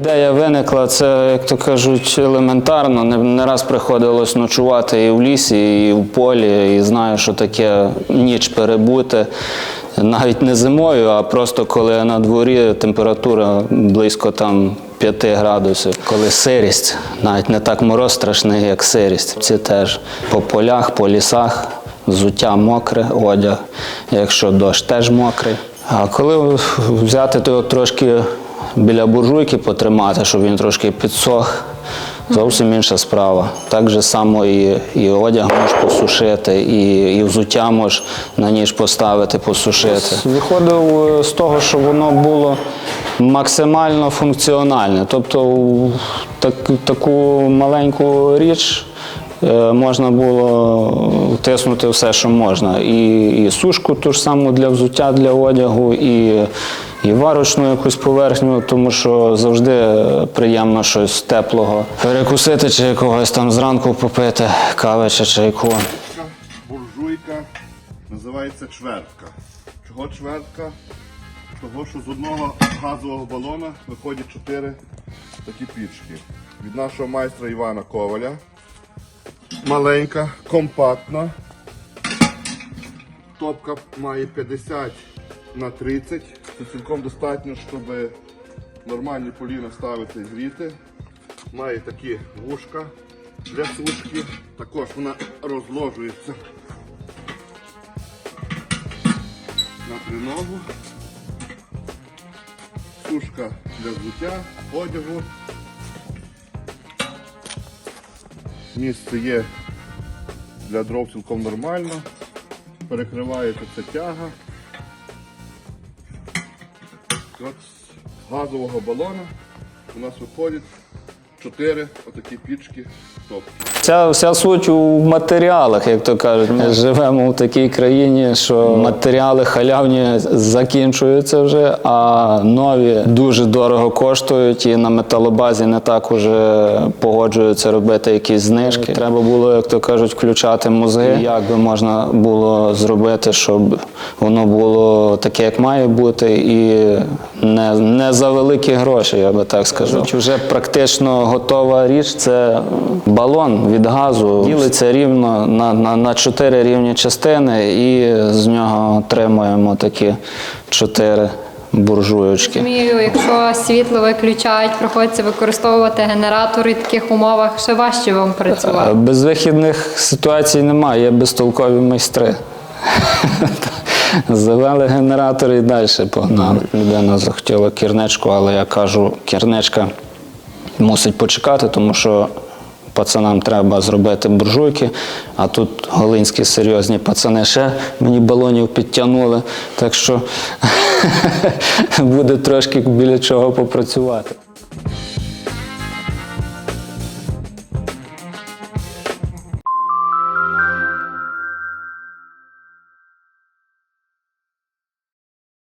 Ідея виникла, це, як то кажуть, елементарно. Не, не раз приходилось ночувати і в лісі, і в полі, і знаю, що таке ніч перебути. Навіть не зимою, а просто коли на дворі температура близько там 5 градусів. Коли сирість, навіть не так мороз страшний, як сирість. Ці теж по полях, по лісах, взуття мокре, одяг, якщо дощ теж мокрий. А коли взяти то трошки біля буржуйки потримати, щоб він трошки підсох, зовсім інша справа. Так же само і, і одяг можеш посушити, і, і взуття можеш на ніж поставити, посушити. Виходив е, з того, що воно було максимально функціональне. Тобто так, таку маленьку річ можна було втиснути все, що можна. І, і сушку ту ж саму для взуття, для одягу, і, і варочну якусь поверхню, тому що завжди приємно щось теплого перекусити чи якогось там зранку попити кави чи чайку. Буржуйка називається чвертка. Чого чвертка? Того, що з одного газового балона виходять чотири такі пічки. Від нашого майстра Івана Коваля. Маленька, компактна. Топка має 50 на 30. Це цілком достатньо, щоб нормальні поліна ставити і гріти. Має такі вушка для сушки. Також вона розложується на триногу. Сушка для взуття, одягу. Місце є для дров цілком нормально. Перекривається ця тяга. От з газового балона у нас виходять 4 отакі пічки топки. Вся, вся суть у матеріалах, як то кажуть. Ми живемо в такій країні, що матеріали халявні закінчуються вже, а нові дуже дорого коштують, і на металобазі не так уже погоджуються робити якісь знижки. Треба було, як то кажуть, включати мозги. Як би можна було зробити, щоб воно було таке, як має бути, і не, не за великі гроші, я би так скажу. Вже практично готова річ це балон від газу. Ділиться рівно на, на, на чотири рівні частини, і з нього отримуємо такі чотири буржуючки. Розумію, якщо світло виключають, приходиться використовувати генератори в таких умовах, ще важче вам працювати. Безвихідних ситуацій немає, є безтолкові майстри. Завели генератор і далі погнали. Людина захотіла кірничку, але я кажу, кірничка мусить почекати, тому що пацанам треба зробити буржуйки, а тут голинські серйозні пацани ще мені балонів підтягнули, так що буде трошки біля чого попрацювати.